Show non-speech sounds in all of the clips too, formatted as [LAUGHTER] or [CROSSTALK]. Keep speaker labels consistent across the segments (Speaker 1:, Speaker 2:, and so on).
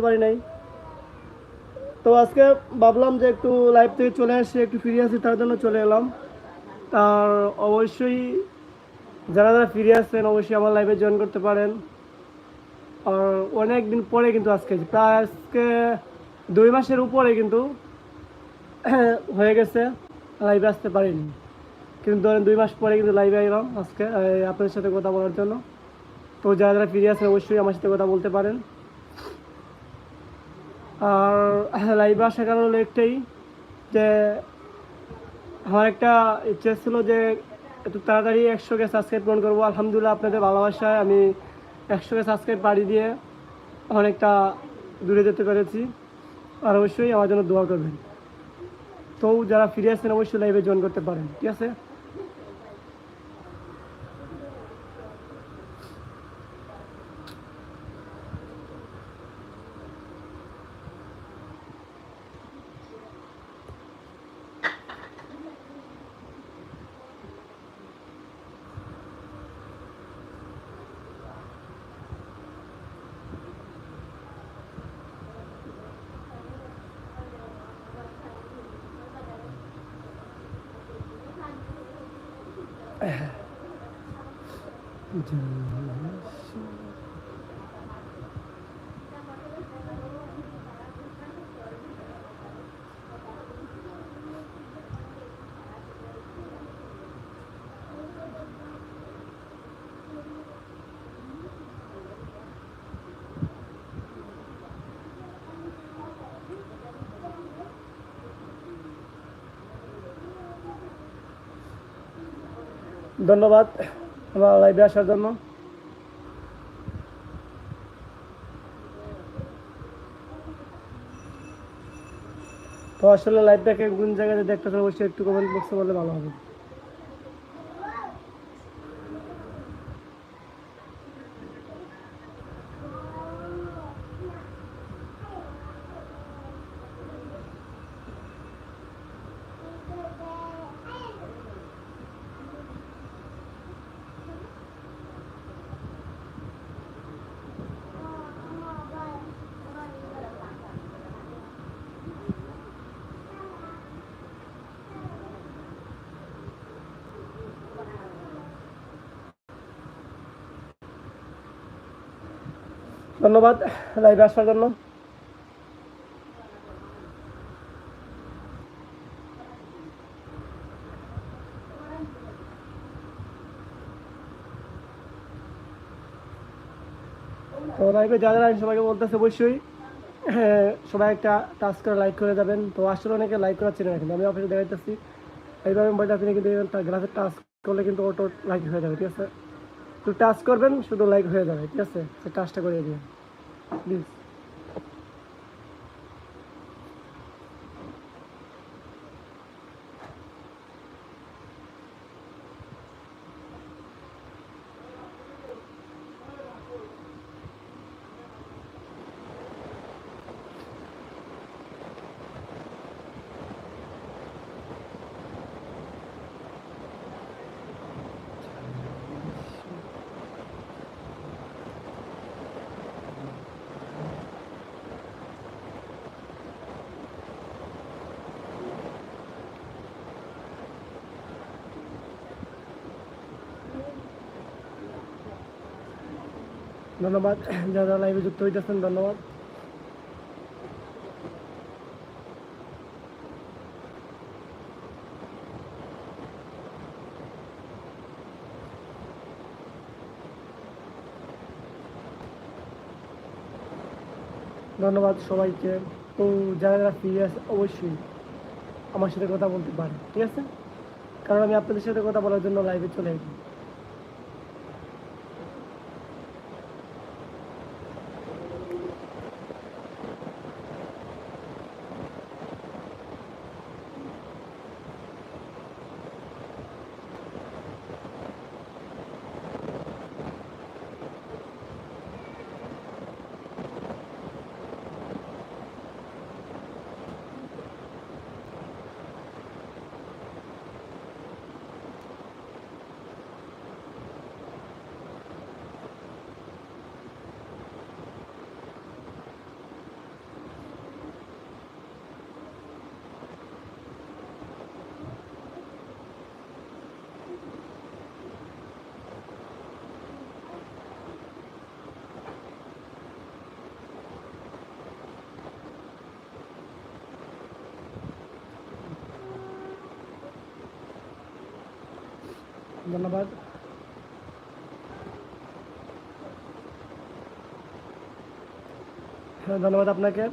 Speaker 1: পারি নাই। তো আজকে ভাবলাম যে একটু লাইভ থেকে চলে আসি, একটু ফিরে আসি তার জন্য চলে এলাম। তার অবশ্যই যারা যারা ফিরে আসছেন অবশ্যই আমার লাইভে জয়েন করতে পারেন। আর অনেক দিন পরে কিন্তু আজকে, প্রায় আজকে দুই মাসের উপরে কিন্তু [CLEARS THROAT] হয়ে গেছে লাইভে আসতে পারিনি। কিন্তু ধরেন দুই মাস পরে কিন্তু লাইভে এলাম আজকে আপনাদের সাথে কথা বলার জন্য। তো যারা যারা ফিরে আসেন অবশ্যই আমার সাথে কথা বলতে পারেন। আর লাইভে আসার কারণ হলো একটাই যে আমার একটা ইচ্ছে ছিল যে একটু তাড়াতাড়ি একশোকে সাবস্ক্রাইব পূরণ করব। আলহামদুলিল্লাহ আপনাদের ভালোবাসায় আমি একশোকে সাবস্ক্রাইব পাড়ি দিয়ে অনেকটা দূরে যেতে পেরেছি। আর অবশ্যই আমার জন্য দোয়া করবেন। তো যারা ফিরে আসছেন অবশ্যই লাইভে জয়েন করতে পারেন। ঠিক আছে? ええ。ধন্যবাদ আমার লাইভে আসার জন্য। তো আসলে লাইভটাকে কোন জায়গাতে দেখতে অবশ্যই একটু কমেন্ট বক্সে বললে ভালো হবে। ধন্যবাদ লাইভে আসার জন্য। তো লাইভে যারা যারা সবাইকে বলতেছে অবশ্যই হ্যাঁ, সবাই একটা টাচ করে লাইক করে যাবেন। তো আসলে অনেকে লাইক করার চিনে রাখেন আমি অফিসে দেখাইতেছি। এইভাবে মোবাইলটা আপনি কিন্তু গ্লাসে টাচ করলে কিন্তু অটো লাইক হয়ে যাবে ঠিক আছে? তো টাচ করবেন শুধু লাইক হয়ে যাবে ঠিক আছে? টাচটা করে দিন প্লিজ ধন্যবাদ। [CLEARS THROAT] যারা লাইভে যুক্ত হইতেছেন, ধন্যবাদ। ধন্যবাদ সবাইকে। তো যারা যারা ফ্রি আছে, অবশ্যই আমার সাথে কথা বলতে পারে, ঠিক আছে? কারণ আমি আপনাদের সাথে কথা বলার জন্য লাইভে চলে আসি। ধন্যবাদ। হ্যাঁ ধন্যবাদ আপনাকে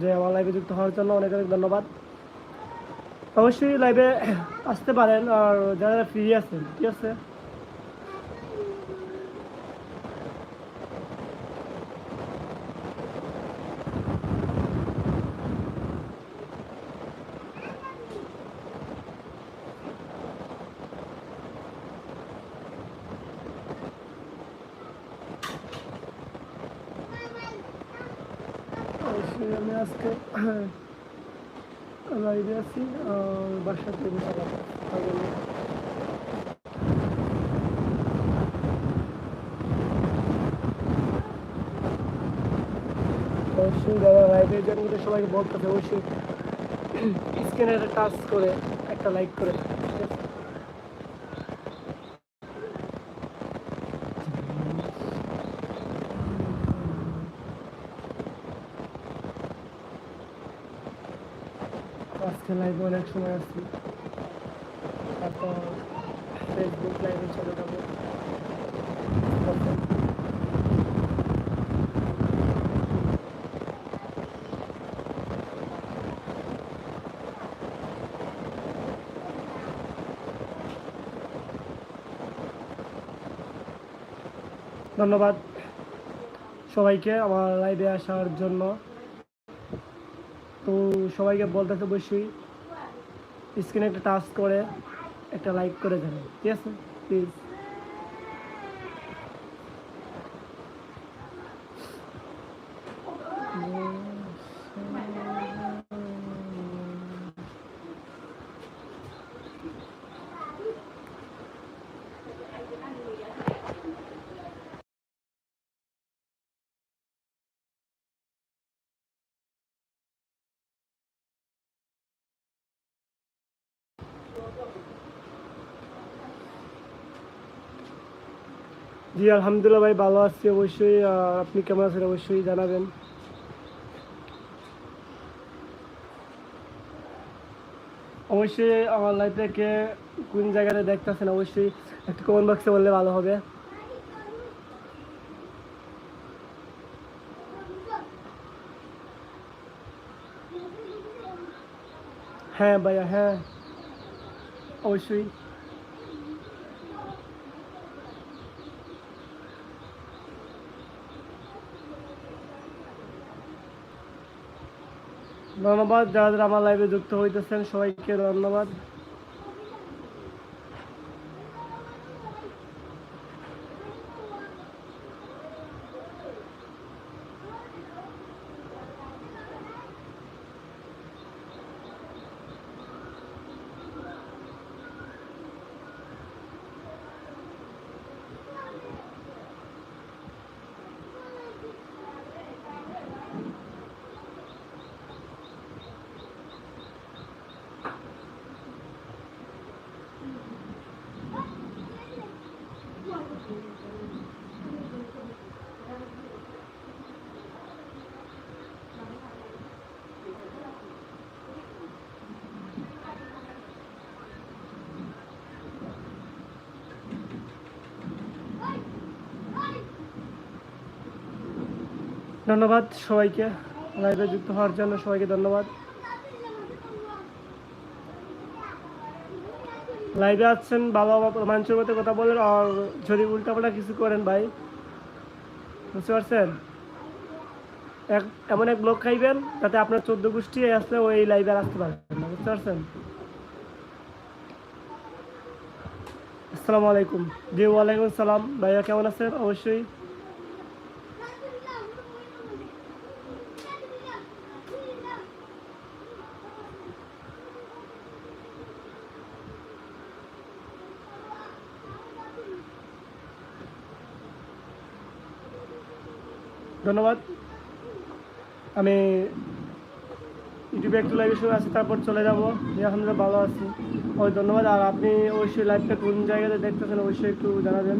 Speaker 1: যে আমার লাইভে যুক্ত হওয়ার জন্য অনেক অনেক ধন্যবাদ। অবশ্যই লাইভে আসতে পারেন আর যারা ফ্রি আছেন, ঠিক আছে অবশ্যই আমি আজকে [CLEARS THROAT] লাইভে আছি বাসাতে। অবশ্যই যারা লাইভে জন্য সবাইকে বলতে হবে, অবশ্যই [CLEARS THROAT] স্ক্রিনে টাচ করে একটা লাইক করে ঠিক আছে? আজকে লাইভে অনেক সময় আছি তারপর ফেসবুক লাইভে চলে যাব। ধন্যবাদ সবাইকে আমার লাইভে আসার জন্য। তো সবাইকে বলতেছে অবশ্যই স্ক্রিনে একটা টাচ করে একটা লাইক করে দেবেন। ঠিক আছে? প্লিজ জি, আলহামদুলিল্লাহ ভাই, ভালো আছি। অবশ্যই আপনি কেমন আছেন? অবশ্যই জানাবেন। অবশ্যই আমার লাইফ থেকে কোন জায়গাতে দেখতেছেন, অবশ্যই একটু কমেন্ট বক্সে বললে ভালো হবে। হ্যাঁ ভাইয়া হ্যাঁ। অবশ্যই। ধন্যবাদ। যারা যারা আমার লাইভে যুক্ত হইতেছেন সবাইকে ধন্যবাদ। ধন্যবাদ সবাইকে। লাইভে যুক্ত হওয়ার জন্য সবাইকে ধন্যবাদ। লাইভে আছেন বাবা মানুষের মতো কথা বলেন আর যদি উল্টাপাল্টা কিছু করেন ভাই। বুঝতে পারছেন? এক এমন এক ব্লক খাইবেন যাতে আপনার চোদ্দ গোষ্ঠী আসলে ওই লাইভে আসতে পারবেন না, বুঝতে পারছেন? আসসালামু আলাইকুম। জি, ওয়ালাইকুম সালাম ভাইয়া কেমন আছেন? অবশ্যই। ধন্যবাদ। আমি ইউটিউবে একটু লাইভে শুরু আছি, তারপর চলে যাব। আলহামদুলিল্লাহ ভালো আছি। ওই ধন্যবাদ, আর আপনি অবশ্যই লাইভটা কোন জায়গাতে দেখতেছেন অবশ্যই একটু জানাবেন।